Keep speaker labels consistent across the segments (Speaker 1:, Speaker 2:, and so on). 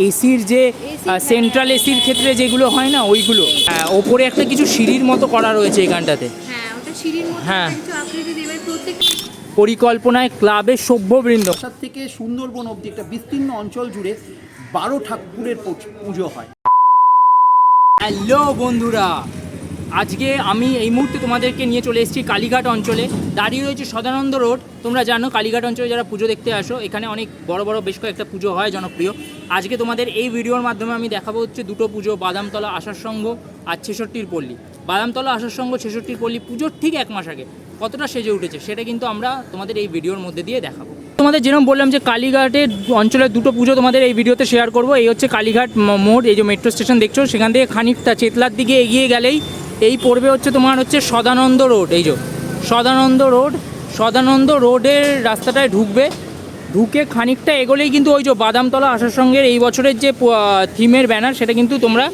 Speaker 1: এসির যে সেন্ট্রাল এসির ক্ষেত্রে যেগুলো হয় না ওইগুলো। হ্যাঁ, ওপরে একটা কিছু সিঁড়ির মতো করা রয়েছে এখানটাতে
Speaker 2: হ্যাঁ ওটা সিঁড়ির মতো
Speaker 1: হ্যাঁ।
Speaker 2: একটা কিছু আকৃতি দেবে প্রত্যেক
Speaker 1: পরিকল্পনায় ক্লাবের সভ্যবৃন্দ।
Speaker 3: সব থেকে সুন্দরবন অব্দি একটা বিস্তীর্ণ অঞ্চল জুড়ে বারো ঠাকুরের পুজো হয়।
Speaker 1: হ্যালো বন্ধুরা আজকে আমি এই মুহূর্তে তোমাদেরকে নিয়ে চলে এসেছি কালীঘাট অঞ্চলে। দাঁড়িয়ে রয়েছে সদানন্দ রোড। তোমরা জানো কালীঘাট অঞ্চলে যারা পুজো দেখতে আসো, এখানে অনেক বড় বড় বেশ কয়েকটা পুজো হয় জনপ্রিয়। আজকে তোমাদের এই ভিডিওর মাধ্যমে আমি দেখাবো হচ্ছে দুটো পুজো, বাদামতলা আশার সংঘ আর ছেষট্টির পল্লী। বাদামতলা আশার সংঘ, ছেষট্টির পল্লী পুজোর ঠিক এক মাস আগে কতটা সেজে উঠেছে সেটা কিন্তু আমরা তোমাদের এই ভিডিওর মধ্যে দিয়ে দেখাবো। তোমাদের যেরকম বললাম যে কালীঘাটের অঞ্চলের দুটো পুজো তোমাদের এই ভিডিওতে শেয়ার করব। এই হচ্ছে কালীঘাট মোড়, এই যে মেট্রো স্টেশন দেখছ, সেখান থেকে খানিকটা চেতলার দিকে এগিয়ে গেলেই এই পড়বে হচ্ছে তোমার হচ্ছে সদানন্দ রোড, এই যে। সদানন্দ রোড, সদানন্দ রোডের রাস্তাটায় ঢুকবে। ঢুকে খানিকটা এগোলেই কিন্তু ওই যে বাদামতলা আসার সঙ্গে এই বছরের যে থিমের ব্যানার, সেটা কিন্তু তোমরা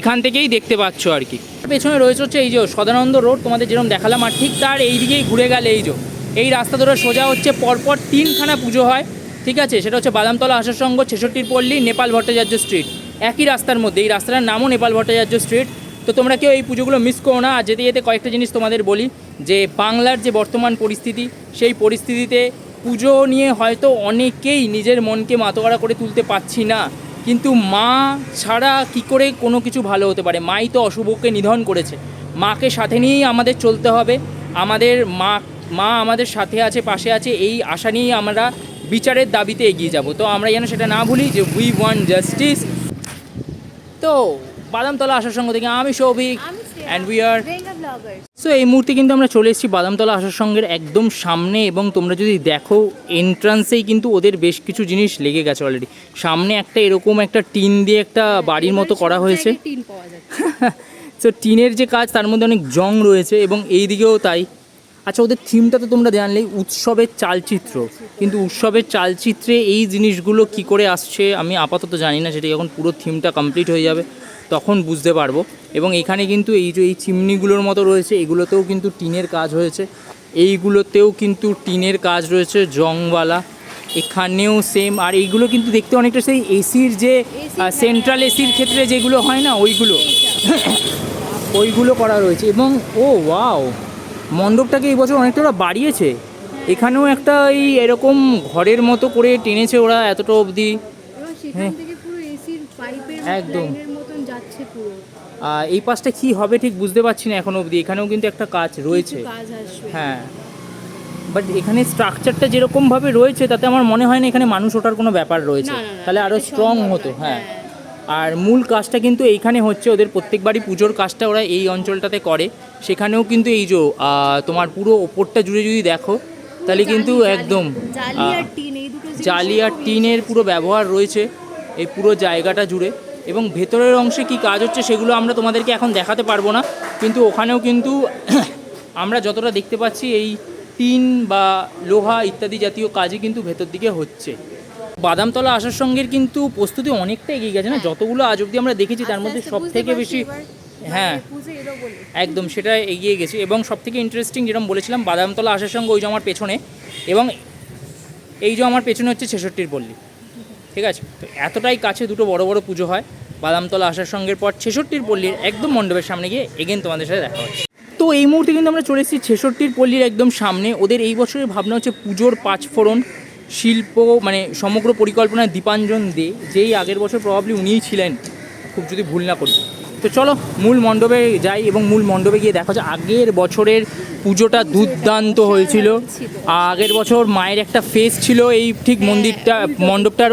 Speaker 1: এখান থেকেই দেখতে পাচ্ছ আর কি। পেছনে রয়েছে হচ্ছে এই যে সদানন্দ রোড, তোমাদের যেরকম দেখালাম, আর ঠিক তার এই দিকেই ঘুরে গেলে এই যে। এই রাস্তা ধরে সোজা হচ্ছে পরপর তিনখানা পুজো হয়, ঠিক আছে? সেটা হচ্ছে বাদামতলা আসার সঙ্গ, ছেষট্টির পল্লী, নেপাল ভট্টাচার্য স্ট্রিট। একই রাস্তার মধ্যে, এই রাস্তাটার নামও নেপাল ভট্টাচার্য স্ট্রিট। তো তোমরা কেউ এই পুজোগুলো মিস করো না। আর যেতে যেতে কয়েকটা জিনিস তোমাদের বলি, যে বাংলার যে বর্তমান পরিস্থিতি, সেই পরিস্থিতিতে পুজো নিয়ে হয়তো অনেকেই নিজের মনকে মাতোয়ারা করে তুলতে পারছি না। কিন্তু মা ছাড়া কি করে কোনো কিছু ভালো হতে পারে? মাই তো অশুভকে নিধন করেছে। মাকে সাথে নিয়েই আমাদের চলতে হবে। আমাদের মা মা আমাদের সাথে আছে, পাশে আছে, এই আশা নিয়েই আমরা বিচারের দাবিতে এগিয়ে যাব। তো আমরা যেন সেটা না ভুলি যে উই ওয়ান্ট জাস্টিস তো বাদামতলা আসার সঙ্গে থেকে আমি Souvik and we are so এই মুহূর্তে কিন্তু আমরা চলে এসেছি বাদামতলা আসার সঙ্গের একদম সামনে এবং তোমরা যদি দেখো এন্ট্রান্সেই কিন্তু ওদের বেশ কিছু জিনিস লেগে গেছে অলরেডি সামনে একটা এরকম একটা টিন দিয়ে একটা বাড়ির মতো করা হয়েছে। সো টিনের যে কাজ তার মধ্যে অনেক জং রয়েছে এবং এই দিকেও তাই। আচ্ছা ওদের থিমটা তো তোমরা জানলেই উৎসবের চালচিত্র। কিন্তু উৎসবের চালচিত্রে এই জিনিসগুলো কি করে আসছে আমি আপাতত জানি না সেটা যখন পুরো থিমটা কমপ্লিট হয়ে যাবে। তখন বুঝতে পারব। এবং এখানে কিন্তু এই যে এই চিমনিগুলোর মতো রয়েছে এগুলোতেও কিন্তু টিনের কাজ হয়েছে। এইগুলোতেও কিন্তু টিনের কাজ রয়েছে জংওয়ালা। এখানেও সেম আর এইগুলো কিন্তু দেখতে অনেকটা সেই এসির যে সেন্ট্রাল এসির ক্ষেত্রে যেগুলো হয় না ওইগুলো। ওইগুলো করা রয়েছে। এবং ও ওয়াও মণ্ডপটাকে এই বছর অনেকটা ওরা বাড়িয়েছে। এখানেও একটা এই এরকম ঘরের মতো করে টেনেছে ওরা এতটা অবধি। হ্যাঁ। একদম।
Speaker 2: লাইনের মতন যাচ্ছে পুরো
Speaker 1: আর এই পাশটা কি হবে ঠিক বুঝতে পারছি না এখনও অবধি। এখানেও কিন্তু একটা কাজ রয়েছে। হ্যাঁ। বাট এখানে স্ট্রাকচারটা যেরকমভাবে রয়েছে তাতে আমার মনে হয় না এখানে মানুষ ওঠার কোনো ব্যাপার রয়েছে। তাহলে আরও স্ট্রং হতো হ্যাঁ।
Speaker 2: হ্যাঁ।
Speaker 1: আর মূল কাজটা কিন্তু এইখানে হচ্ছে ওদের প্রত্যেকবারই পুজোর কাজটা ওরা এই অঞ্চলটাতে করে। সেখানেও কিন্তু এই যে তোমার পুরো ওপরটা জুড়ে যদি দেখো তাহলে কিন্তু। একদম
Speaker 2: জালি আর
Speaker 1: টিনের পুরো ব্যবহার রয়েছে এই পুরো জায়গাটা জুড়ে। এবং ভেতরের অংশে কি কাজ হচ্ছে সেগুলো আমরা তোমাদেরকে এখন দেখাতে পারব না। কিন্তু ওখানেও কিন্তু আমরা যতটা দেখতে পাচ্ছি এই টিন বা লোহা ইত্যাদি জাতীয় কাজই কিন্তু ভেতর দিকে হচ্ছে। বাদামতলা আসার সঙ্গে কিন্তু প্রস্তুতি অনেকটা এগিয়ে গেছে না? যতগুলো আজ অব্দি আমরা দেখেছি তার মধ্যে সব থেকে বেশি হ্যাঁ।
Speaker 2: মানে বলে।
Speaker 1: একদম সেটা এগিয়ে গেছে। এবং সব থেকে ইন্টারেস্টিং যেরকম বলেছিলাম বাদামতলা আসার সঙ্গে ওই যে আমার পেছনে এবং এই যে আমার পেছনে হচ্ছে ছেষট্টির পল্লী। ঠিক আছে? তো এতটাই কাছে দুটো বড় বড় পুজো হয়, বাদামতলা আসার সঙ্গের পর ছেষট্টির পল্লীর একদম মণ্ডপের সামনে গিয়ে এগেন তোমাদের সাথে দেখা হচ্ছে। তো এই মুহূর্তে কিন্তু আমরা চলে এসেছি ছেষট্টির পল্লীর একদম সামনে। ওদের এই বছরের ভাবনা হচ্ছে পুজোর পাঁচ ফোড়ন শিল্প মানে সমগ্র পরিকল্পনায় দীপাঞ্জন দে, যেই আগের বছর প্রভাবলি উনিই ছিলেন খুব যদি ভুল না করি। তো চলো মূল মণ্ডপে যাই এবং মূল মণ্ডপে গিয়ে দেখা যায় আগের বছরের পুজোটা দুর্দান্ত হয়েছিল। আগের বছর মায়ের একটা ফেস ছিল এই ঠিক মন্দিরটা, মণ্ডপটার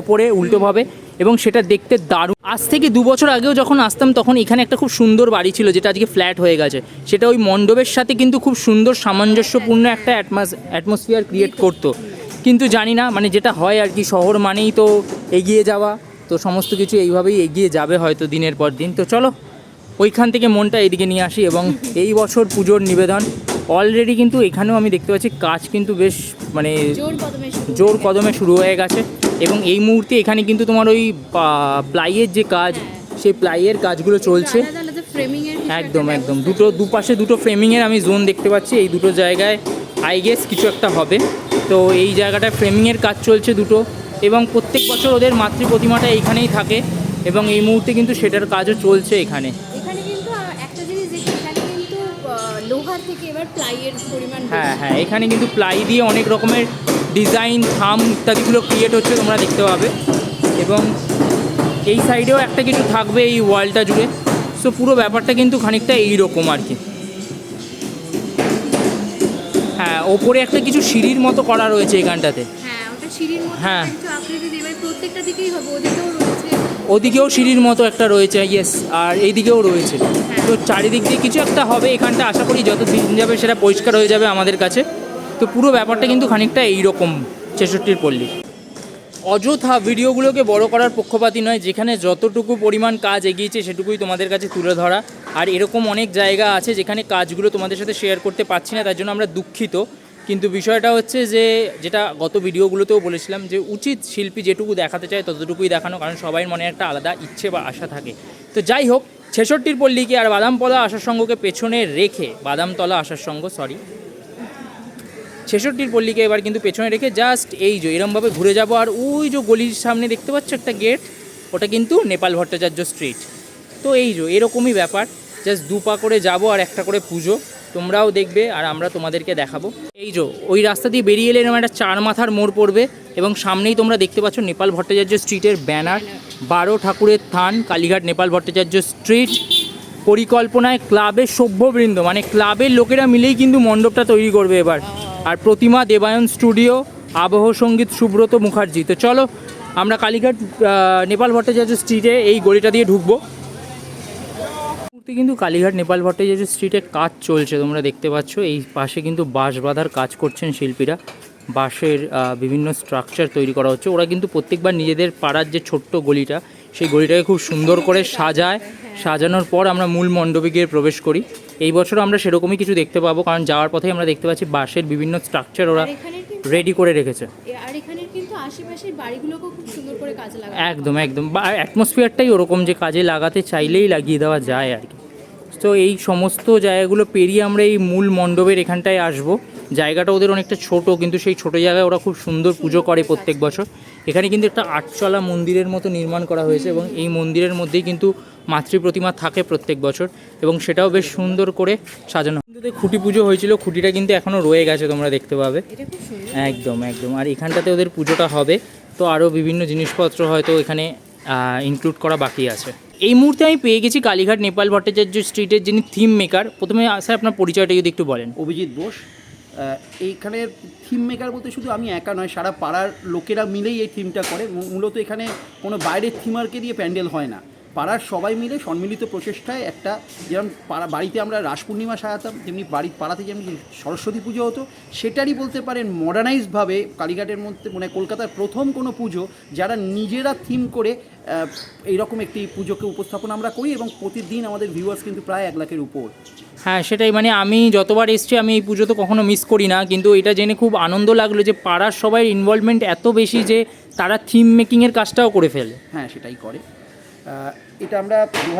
Speaker 1: ওপরে উল্টোভাবে এবং সেটা দেখতে দারুণ। আজ থেকে দু বছর আগেও যখন আসতাম তখন এখানে একটা খুব সুন্দর বাড়ি ছিল যেটা আজকে ফ্ল্যাট হয়ে গেছে। সেটা ওই মণ্ডপের সাথে কিন্তু খুব সুন্দর সামঞ্জস্যপূর্ণ একটা অ্যাটমাস অ্যাটমসফিয়ার ক্রিয়েট করতো। কিন্তু জানি না মানে যেটা হয় আর কি, শহর মানেই তো এগিয়ে যাওয়া। তো সমস্ত কিছু এইভাবেই এগিয়ে যাবে হয়তো দিনের পর দিন। তো চলো ওইখান থেকে মনটা এদিকে নিয়ে আসি এবং এই বছর পুজোর নিবেদন। অলরেডি কিন্তু এখানেও আমি দেখতে পাচ্ছি কাজ কিন্তু বেশ মানে
Speaker 2: জোর কদমে শুরু
Speaker 1: হয়ে গেছে। এবং এই মুহূর্তে এখানে কিন্তু তোমার ওই প্লাইয়ের যে কাজ সেই প্লাইয়ের কাজগুলো চলছে। একদম একদম। দুটো দুপাশে দুটো ফ্রেমিংয়ের আমি জোন দেখতে পাচ্ছি। এই দুটো জায়গায় আই গেস কিছু একটা হবে। তো এই জায়গাটায় ফ্রেমিংয়ের কাজ চলছে দুটো। এবং প্রত্যেক বছর ওদের মাতৃ প্রতিমাটা এইখানেই থাকে এবং এই মুহূর্তে কিন্তু সেটার কাজও চলছে এখানে।
Speaker 2: লোহার থেকে এবার প্লাইয়ের পরিমাণ
Speaker 1: হ্যাঁ হ্যাঁ এখানে কিন্তু প্লাই দিয়ে অনেক রকমের ডিজাইন থাম ইত্যাদিগুলো ক্রিয়েট হচ্ছে তোমরা দেখতে পাবে। এবং এই সাইডেও একটা কিছু থাকবে এই ওয়ালটা জুড়ে। সো পুরো ব্যাপারটা কিন্তু খানিকটা এইরকম আর কি। হ্যাঁ ওপরে একটা কিছু সিঁড়ির মতো করা রয়েছে এখানটাতে।
Speaker 2: হ্যাঁ সিঁড়ির মতো
Speaker 1: হ্যাঁ।
Speaker 2: একটা আকৃতি দিয়ে প্রত্যেকটা দিকেই হবে ওদিকেও রয়েছে।
Speaker 1: ওদিকেও সিঁড়ির মতো একটা রয়েছে ইয়েস আর এইদিকেও রয়েছে। তো চারিদিক দিয়ে কিছু একটা হবে এখানটা আশা করি যত দিন যাবে সেটা পরিষ্কার হয়ে যাবে আমাদের কাছে। তো পুরো ব্যাপারটা কিন্তু খানিকটা এইরকম ছেষট্টির পল্লী। অযথা ভিডিওগুলোকে বড় করার পক্ষপাতী নয় যেখানে যতটুকু পরিমাণ কাজ এগিয়েছে সেটুকুই তোমাদের কাছে তুলে ধরা। আর এরকম অনেক জায়গা আছে যেখানে কাজগুলো তোমাদের সাথে শেয়ার করতে পারছি না তার জন্য আমরা দুঃখিত। কিন্তু বিষয়টা হচ্ছে যে, যেটা গত ভিডিওগুলোতেও বলেছিলাম যে, উচিত শিল্পী যেটুকু দেখাতে চায় ততটুকুই দেখানো, কারণ সবাই মনে একটা আলাদা ইচ্ছে বা আশা থাকে। তো যাই হোক, ছেষট্টির পল্লীকে আর বাদামতলা আসার সঙ্গকে পেছনে রেখে, বাদামতলা আসার সঙ্গ সরি ছেষট্টির পল্লীকে এবার কিন্তু পেছনে রেখে জাস্ট এই যে, এরমভাবে ঘুরে যাব, আর ওই যে গলির সামনে দেখতে পাচ্ছ একটা গেট ওটা কিন্তু নেপাল ভট্টাচার্য স্ট্রিট তো এই যে, এরকমই ব্যাপার জাস্ট দু পা করে যাব আর একটা করে পুজো। তোমরাও দেখবে আর আমরা তোমাদেরকে দেখাবো। এই যে, ওই রাস্তা দিয়ে বেরিয়ে এলে একটা চার মাথার মোড় পড়বে এবং সামনেই তোমরা দেখতে পাচ্ছ নেপাল ভট্টাচার্য স্ট্রিটের ব্যানার। বারো ঠাকুরের থান, কালীঘাট নেপাল ভট্টাচার্য স্ট্রিট। পরিকল্পনায় ক্লাবের সভ্যবৃন্দ মানে ক্লাবের লোকেরা মিলেই কিন্তু মণ্ডপটা তৈরি করবে এবার। আর প্রতিমা দেবায়ন স্টুডিও, আবহ সংগীত সুব্রত মুখার্জি। তো চলো, আমরা কালীঘাট নেপাল ভট্টাচার্য স্ট্রিটে এই গলিটা দিয়ে ঢুকবো। মুহূর্তে কিন্তু কালীঘাট নেপাল ভট্টাচার্য স্ট্রিটে কাজ চলছে তোমরা দেখতে পাচ্ছ। এই পাশে কিন্তু বাঁশ বাঁধার কাজ করছেন শিল্পীরা। বাঁশের বিভিন্ন স্ট্রাকচার তৈরি করা হচ্ছে। ওরা কিন্তু প্রত্যেকবার নিজেদের পাড়ার যে ছোট্ট গলিটা সেই গলিটাকে খুব সুন্দর করে সাজায়। সাজানোর পর আমরা মূল মণ্ডপে গিয়ে প্রবেশ করি। এই বছর আমরা সেরকমই কিছু দেখতে পাবো কারণ যাওয়ার পথে আমরা দেখতে পাচ্ছি বাঁশের বিভিন্ন স্ট্রাকচার ওরা রেডি করে রেখেছে।
Speaker 2: আর এখানের কিন্তু আশেপাশের বাড়িগুলোকেও খুব সুন্দর করে কাজে লাগা
Speaker 1: একদম একদম। বা অ্যাটমসফিয়ারটাই ওরকম যে কাজে লাগাতে চাইলেই লাগিয়ে দেওয়া যায় আর কি। তো এই সমস্ত জায়গাগুলো পেরিয়ে আমরা এই মূল মণ্ডপের এখানটায় আসব। জায়গাটা ওদের অনেকটা ছোট কিন্তু সেই ছোট জায়গায় ওরা খুব সুন্দর পুজো করে প্রত্যেক বছর। এখানে কিন্তু একটা আটচলা মন্দিরের মতো নির্মাণ করা হয়েছে এবং এই মন্দিরের মধ্যেই কিন্তু মাতৃ প্রতিমা থাকে প্রত্যেক বছর এবং সেটাও বেশ সুন্দর করে সাজানো। কিন্তু খুঁটি পুজো হয়েছিল খুঁটিটা কিন্তু এখনও রয়ে গেছে তোমরা দেখতে পাবে। একদম একদম। আর এখানটাতে ওদের পুজোটা হবে। তো আরও বিভিন্ন জিনিসপত্র হয়তো এখানে ইনক্লুড করা বাকি আছে। এই মুহূর্তে আমি পেয়ে গেছি কালীঘাট নেপাল ভট্টাচার্য স্ট্রিটের যিনি থিম মেকার প্রথমে স্যার আপনার পরিচয়টা যদি একটু বলেন।
Speaker 3: অভিজিৎ বোস। এইখানে থিম মেকার বলতে শুধু আমি একা নয়, সারা পাড়ার লোকেরা মিলেই এই থিমটা করে। মূলত এখানে কোনো বাইরের থিমারকে দিয়ে প্যান্ডেল হয় না। পাড়ার সবাই মিলে সম্মিলিত প্রচেষ্টায় একটা যেমন পাড়া বাড়িতে আমরা রাস পূর্ণিমা সাজাতাম যেমনি বাড়ির পাড়াতে যেমন সরস্বতী পুজো হতো সেটারই বলতে পারেন মডার্নাইজভাবে কালীঘাটের মধ্যে মানে কলকাতার প্রথম কোনো পুজো যারা নিজেরা থিম করে এইরকম একটি পুজোকে উপস্থাপন আমরা করি এবং প্রতিদিন আমাদের ভিউয়ার্স কিন্তু প্রায় এক লাখের উপর।
Speaker 1: হ্যাঁ সেটাই। মানে আমি যতবার এসছি আমি এই পুজো তো কখনো মিস করি না কিন্তু এটা জেনে খুব আনন্দ লাগল যে পাড়ার সবাই ইনভলভমেন্ট এত বেশি যে তারা থিম মেকিংয়ের কাজটাও করে ফেলে।
Speaker 3: হ্যাঁ সেটাই করে। এটা আমরা দু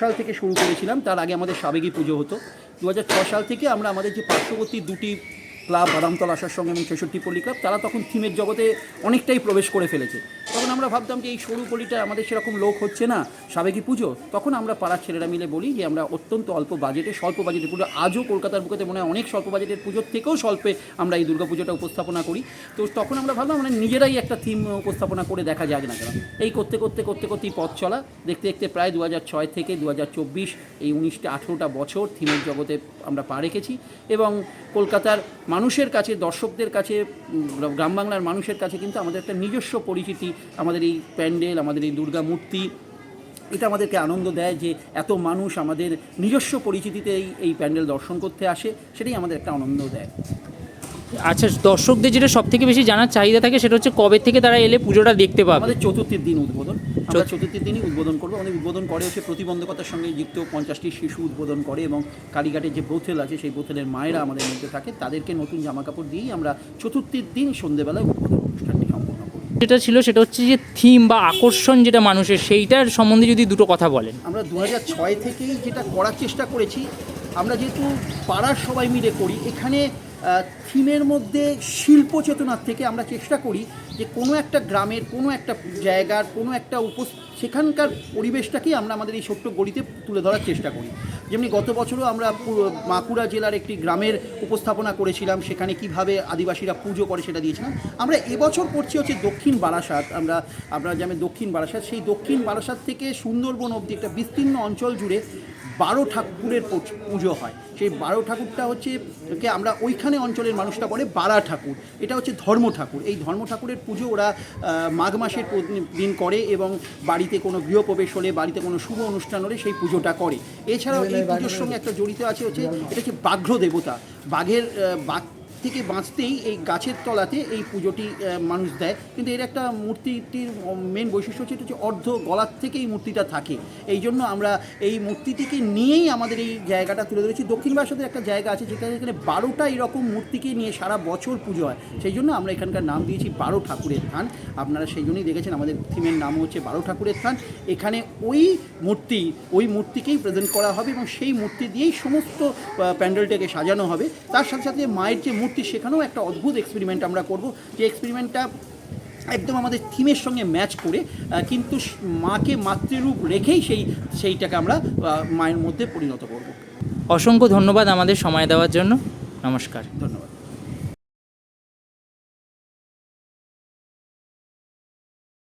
Speaker 3: সাল থেকে শুরু করেছিলাম। তার আগে আমাদের সাবেকি পুজো হতো। দু সাল থেকে আমরা আমাদের যে পার্শ্ববর্তী দুটি ক্লাব, বাদামতল আসার সঙ্গে এবং ছেষট্টি পল্লী ক্লাব, তারা তখন থিমের জগতে অনেকটাই প্রবেশ করে ফেলেছে। তখন আমরা ভাবতাম যে এই সরু পল্লীটা আমাদের সেরকম লোক হচ্ছে না, সাবেকি পুজো। তখন আমরা পাড়ার ছেলেরা মিলে বলি যে আমরা অত্যন্ত অল্প বাজেটে, স্বল্প বাজেটে পুজো। আজও কলকাতার বুকেতে মনে হয় অনেক স্বল্প বাজেটের পুজোর থেকেও স্বল্পে আমরা এই দুর্গাপুজোটা উপস্থাপনা করি। তো তখন আমরা ভাবলাম আমরা নিজেরাই একটা থিম উপস্থাপনা করে দেখা যাক না কেন। এই করতে করতে করতে করতেই পথ চলা। দেখতে দেখতে প্রায় দু ছয় থেকে দুহাজার চব্বিশ এই উনিশটা আঠেরোটা বছর থিমের জগতে আমরা পা রেখেছি এবং কলকাতার মানুষের কাছে, দর্শকদের কাছে গ্রাম বাংলার মানুষের কাছে কিন্তু আমাদের একটা নিজস্ব পরিচিতি আমাদের এই প্যান্ডেল আমাদের এই দুর্গা মূর্তি এটা আমাদেরকে আনন্দ দেয় যে এত মানুষ আমাদের নিজস্ব পরিচিতিতে এই এই প্যান্ডেল দর্শন করতে আসে সেটাই আমাদের একটা আনন্দ দেয়।
Speaker 1: আচ্ছা দর্শকদের যেটা সব থেকে বেশি জানার চাহিদা থাকে সেটা হচ্ছে কবে থেকে তারা এলে পুজোটা দেখতে পাবে?
Speaker 3: আমাদের চতুর্থীর দিন উদ্বোধন। আমরা চতুর্থীর দিনই উদ্বোধন করব। আমাদের উদ্বোধন করে হচ্ছে প্রতিবন্ধকতার সঙ্গে যুক্ত পঞ্চাশটি শিশু উদ্বোধন করে এবং কালীঘাটের যে বোথেল আছে সেই বোথেলের মায়েরা আমাদের মধ্যে থাকে তাদেরকে নতুন জামা কাপড় দিয়েই আমরা চতুর্থীর দিন সন্ধেবেলায় উদ্বোধন অনুষ্ঠানটি
Speaker 1: যেটা ছিল সেটা হচ্ছে যে থিম বা আকর্ষণ যেটা মানুষের, সেইটার সম্বন্ধে যদি দুটো কথা বলেন।
Speaker 3: আমরা দু ছয় থেকেই যেটা করার চেষ্টা করেছি, আমরা যেহেতু পাড়ার সবাই মিলে করি, এখানে থিমের মধ্যে শিল্প চেতনার থেকে আমরা চেষ্টা করি যে কোনো একটা গ্রামের, কোনো একটা জায়গার, কোনো একটা উপ সেখানকার পরিবেশটাকেই আমরা আমাদের এই ছোট্ট গড়িতে তুলে ধরার চেষ্টা করি। যেমনি গত বছরও আমরা বাঁকুড়া জেলার একটি গ্রামের উপস্থাপনা করেছিলাম, সেখানে কীভাবে আদিবাসীরা পুজো করে সেটা দিয়েছিলাম। আমরা এবছর করছি হচ্ছে দক্ষিণ বারাসাত। আমরা আমরা যেমন দক্ষিণ বারাসাত, সেই দক্ষিণ বারাসাত থেকে সুন্দরবন অবধি একটা বিস্তীর্ণ অঞ্চল জুড়ে বারো ঠাকুরের পুজো হয়। সেই বারো ঠাকুরটা হচ্ছে, কে আমরা ওইখানে অঞ্চলের মানুষটা বলে বারা ঠাকুর। এটা হচ্ছে ধর্ম ঠাকুর। এই ধর্ম ঠাকুরের পুজো ওরা মাঘ মাসের দিন করে এবং বাড়িতে কোনো গৃহপ্রবেশ হলে, বাড়িতে কোনো শুভ অনুষ্ঠান হলে সেই পুজোটা করে। এছাড়াও এই পুজোর সঙ্গে একটা জড়িত আছে হচ্ছে, এটা হচ্ছে বাঘ্র দেবতা। বাঘের বাঘ থেকে বাঁচতেই এই গাছের তলাতে এই পুজোটি মানুষ দেয়। কিন্তু এর একটা মূর্তিটির মেন বৈশিষ্ট্য হচ্ছে এটা হচ্ছে অর্ধ গলার থেকে এই মূর্তিটা থাকে। এই জন্য আমরা এই মূর্তিটিকে নিয়েই আমাদের এই জায়গাটা তুলে ধরেছি। দক্ষিণ ভারতের একটা জায়গা আছে যেখানে এখানে বারোটা এরকম মূর্তিকে নিয়ে সারা বছর পুজো হয়। সেই জন্য আমরা এখানকার নাম দিয়েছি বারো ঠাকুরের থান। আপনারা সেই জন্যই দেখেছেন আমাদের থিমের নাম হচ্ছে বারো ঠাকুরের থান। এখানে ওই মূর্তি, ওই মূর্তিকেই প্রেজেন্ট করা হবে এবং সেই মূর্তি দিয়েই সমস্ত প্যান্ডেলটাকে সাজানো হবে। তার সাথে সাথে মায়ের যে মূর্তি সেখানেও একটা অদ্ভুত এক্সপেরিমেন্ট আমরা করব। যে এক্সপেরিমেন্টটা একদম আমাদের থিমের সঙ্গে ম্যাচ করে কিন্তু মাকে মাতৃরূপ রেখেই সেই সেইটাকে আমরা মায়ের মধ্যে পরিণত করব।
Speaker 1: অসংখ্য ধন্যবাদ আমাদের সময় দেওয়ার জন্য। নমস্কার।
Speaker 3: ধন্যবাদ।